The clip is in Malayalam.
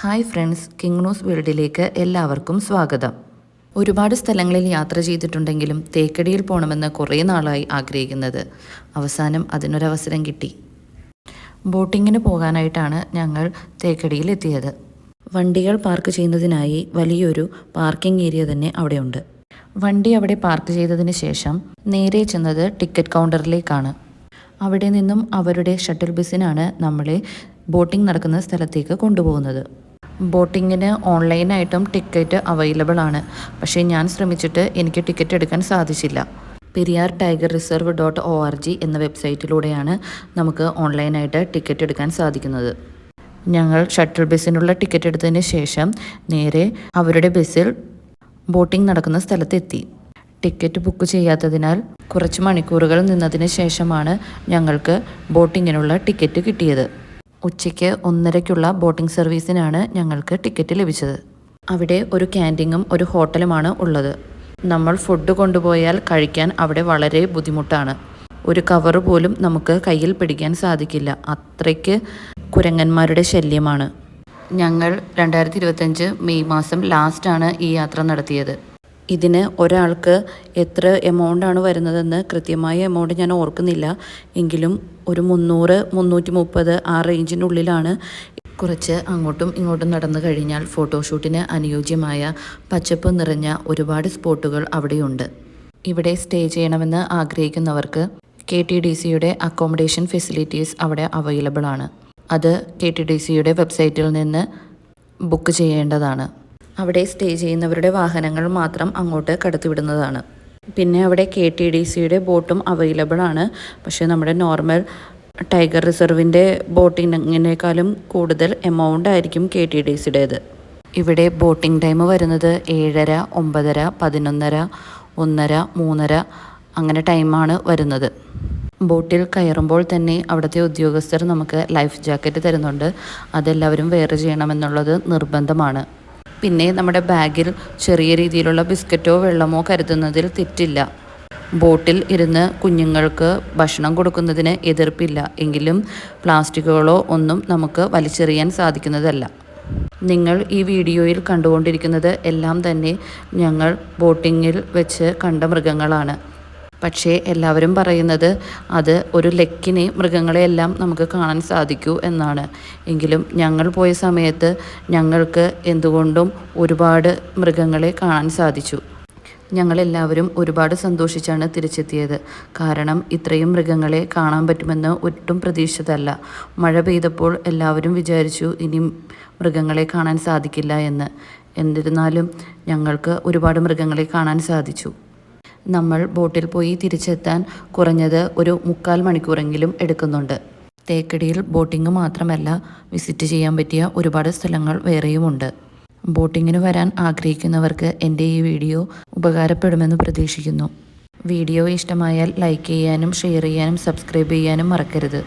ഹായ് ഫ്രണ്ട്സ് കിങ്നൂസ് വേൾഡിലേക്ക് എല്ലാവർക്കും സ്വാഗതം. ഒരുപാട് സ്ഥലങ്ങളിൽ യാത്ര ചെയ്തിട്ടുണ്ടെങ്കിലും തേക്കടിയിൽ പോകണമെന്ന് കുറേ നാളായി ആഗ്രഹിക്കുന്നത്. അവസാനം അതിനൊരവസരം കിട്ടി. ബോട്ടിങ്ങിന് പോകാനായിട്ടാണ് ഞങ്ങൾ തേക്കടിയിൽ എത്തിയത്. വണ്ടികൾ പാർക്ക് ചെയ്യുന്നതിനായി വലിയൊരു പാർക്കിംഗ് ഏരിയ തന്നെ അവിടെയുണ്ട്. വണ്ടി അവിടെ പാർക്ക് ചെയ്തതിന് ശേഷം നേരെ ചെന്നത് ടിക്കറ്റ് കൗണ്ടറിലേക്കാണ്. അവിടെ നിന്നും അവരുടെ ഷട്ടിൽ ബസ്സിനാണ് നമ്മളെ ബോട്ടിംഗ് നടക്കുന്ന സ്ഥലത്തേക്ക് കൊണ്ടുപോകുന്നത്. ബോട്ടിങ്ങിന് ഓൺലൈനായിട്ടും ടിക്കറ്റ് അവൈലബിൾ ആണ് പക്ഷേ ഞാൻ ശ്രമിച്ചിട്ട് എനിക്ക് ടിക്കറ്റ് എടുക്കാൻ സാധിച്ചില്ല. Periyar tiger reserve dot O R G എന്ന വെബ്സൈറ്റിലൂടെയാണ് നമുക്ക് ഓൺലൈനായിട്ട് ടിക്കറ്റ് എടുക്കാൻ സാധിക്കുന്നത്. ഞങ്ങൾ ഷട്ടിൽ ബസ്സിനുള്ള ടിക്കറ്റ് എടുത്തതിന് ശേഷം നേരെ അവരുടെ ബസ്സിൽ ബോട്ടിംഗ് നടക്കുന്ന സ്ഥലത്തെത്തി. ടിക്കറ്റ് ബുക്ക് ചെയ്യാത്തതിനാൽ കുറച്ച് മണിക്കൂറുകൾ നിന്നതിന് ശേഷമാണ് ഞങ്ങൾക്ക് ബോട്ടിങ്ങിനുള്ള ടിക്കറ്റ് കിട്ടിയത്. ഉച്ചയ്ക്ക് ഒന്നരയ്ക്കുള്ള ബോട്ടിംഗ് സർവീസിനാണ് ഞങ്ങൾക്ക് ടിക്കറ്റ് ലഭിച്ചത്. അവിടെ ഒരു ക്യാന്റീനും ഒരു ഹോട്ടലുമാണ് ഉള്ളത്. നമ്മൾ ഫുഡ് കൊണ്ടുപോയാൽ കഴിക്കാൻ അവിടെ വളരെ ബുദ്ധിമുട്ടാണ്. ഒരു കവർ പോലും നമുക്ക് കയ്യിൽ പിടിക്കാൻ സാധിക്കില്ല. അത്രയ്ക്ക് കുരങ്ങന്മാരുടെ ശല്യമാണ്. ഞങ്ങൾ രണ്ടായിരത്തി ഇരുപത്തഞ്ച് മെയ് മാസം ലാസ്റ്റാണ് ഈ യാത്ര നടത്തിയത്. ഇതിന് ഒരാൾക്ക് എത്ര എമൗണ്ടാണ് വരുന്നതെന്ന് കൃത്യമായ എമൗണ്ട് ഞാൻ ഓർക്കുന്നില്ല. എങ്കിലും ഒരു മുന്നൂറ് മുന്നൂറ്റി മുപ്പത് ആ റേഞ്ചിനുള്ളിലാണ് കുറച്ച് അങ്ങോട്ടും ഇങ്ങോട്ടും നടന്നു കഴിഞ്ഞാൽ ഫോട്ടോഷൂട്ടിന് അനുയോജ്യമായ പച്ചപ്പ് നിറഞ്ഞ ഒരുപാട് സ്പോട്ടുകൾ അവിടെയുണ്ട്. ഇവിടെ സ്റ്റേ ചെയ്യണമെന്ന് ആഗ്രഹിക്കുന്നവർക്ക് കെ ടി ഡി സിയുടെ അക്കോമഡേഷൻ ഫെസിലിറ്റീസ് അവിടെ അവൈലബിൾ ആണ്. അത് കെ ടി ഡി സിയുടെ വെബ്സൈറ്റിൽ നിന്ന് ബുക്ക് ചെയ്യേണ്ടതാണ്. അവിടെ സ്റ്റേ ചെയ്യുന്നവരുടെ വാഹനങ്ങൾ മാത്രം അങ്ങോട്ട് കടത്തിവിടുന്നതാണ്. പിന്നെ അവിടെ കെ ടി ഡി സിയുടെ ബോട്ടും അവൈലബിൾ ആണ്. പക്ഷേ നമ്മുടെ നോർമൽ ടൈഗർ റിസർവിന്റെ ബോട്ടിങ്ങിനേക്കാളും കൂടുതൽ എമൗണ്ട് ആയിരിക്കും കെ ടി ഡി സിയുടേത് ഇവിടെ ബോട്ടിംഗ് ടൈം വരുന്നത് ഏഴര ഒമ്പതര പതിനൊന്നര ഒന്നര മൂന്നര അങ്ങനെ ടൈമാണ് വരുന്നത്. ബോട്ടിൽ കയറുമ്പോൾ തന്നെ അവിടുത്തെ ഉദ്യോഗസ്ഥർ നമുക്ക് ലൈഫ് ജാക്കറ്റ് തരുന്നുണ്ട്. അതെല്ലാവരും വെയർ ചെയ്യണമെന്നുള്ളത് നിർബന്ധമാണ്. പിന്നെ നമ്മുടെ ബാഗിൽ ചെറിയ രീതിയിലുള്ള ബിസ്ക്കറ്റോ വെള്ളമോ കരുതുന്നതിൽ തെറ്റില്ല. ബോട്ടിൽ ഇരുന്ന് കുഞ്ഞുങ്ങൾക്ക് ഭക്ഷണം കൊടുക്കുന്നതിന് എതിർപ്പില്ല. എങ്കിലും പ്ലാസ്റ്റിക്കുകളോ ഒന്നും നമുക്ക് വലിച്ചെറിയാൻ സാധിക്കുന്നതല്ല. നിങ്ങൾ ഈ വീഡിയോയിൽ കണ്ടുകൊണ്ടിരിക്കുന്നത് എല്ലാം തന്നെ ഞങ്ങൾ ബോട്ടിങ്ങിൽ വെച്ച് കണ്ട മൃഗങ്ങളാണ്. പക്ഷേ എല്ലാവരും പറയുന്നത് അത് ഒരു ലെക്കിനെ മൃഗങ്ങളെയെല്ലാം നമുക്ക് കാണാൻ സാധിക്കൂ എന്നാണ്. എങ്കിലും ഞങ്ങൾ പോയ സമയത്ത് ഞങ്ങൾക്ക് എന്തുകൊണ്ടും ഒരുപാട് മൃഗങ്ങളെ കാണാൻ സാധിച്ചു. ഞങ്ങളെല്ലാവരും ഒരുപാട് സന്തോഷിച്ചാണ് തിരിച്ചെത്തിയത്. കാരണം ഇത്രയും മൃഗങ്ങളെ കാണാൻ പറ്റുമെന്ന് ഒട്ടും പ്രതീക്ഷിച്ചതല്ല. മഴ പെയ്തപ്പോൾ എല്ലാവരും വിചാരിച്ചു ഇനി മൃഗങ്ങളെ കാണാൻ സാധിക്കില്ല എന്ന്. എന്നിരുന്നാലും ഞങ്ങൾക്ക് ഒരുപാട് മൃഗങ്ങളെ കാണാൻ സാധിച്ചു. നമ്മൾ ബോട്ടിൽ പോയി തിരിച്ചെത്താൻ കുറഞ്ഞത് ഒരു മുക്കാൽ മണിക്കൂറെങ്കിലും എടുക്കുന്നുണ്ട്. തേക്കടിയിൽ ബോട്ടിംഗ് മാത്രമല്ല വിസിറ്റ് ചെയ്യാൻ പറ്റിയ ഒരുപാട് സ്ഥലങ്ങൾ വേറെയുമുണ്ട്. ബോട്ടിങ്ങിന് വരാൻ ആഗ്രഹിക്കുന്നവർക്ക് എന്റെ ഈ വീഡിയോ ഉപകാരപ്പെടുമെന്ന് പ്രതീക്ഷിക്കുന്നു. വീഡിയോ ഇഷ്ടമായാൽ ലൈക്ക് ചെയ്യാനും ഷെയർ ചെയ്യാനും സബ്സ്ക്രൈബ് ചെയ്യാനും മറക്കരുത്.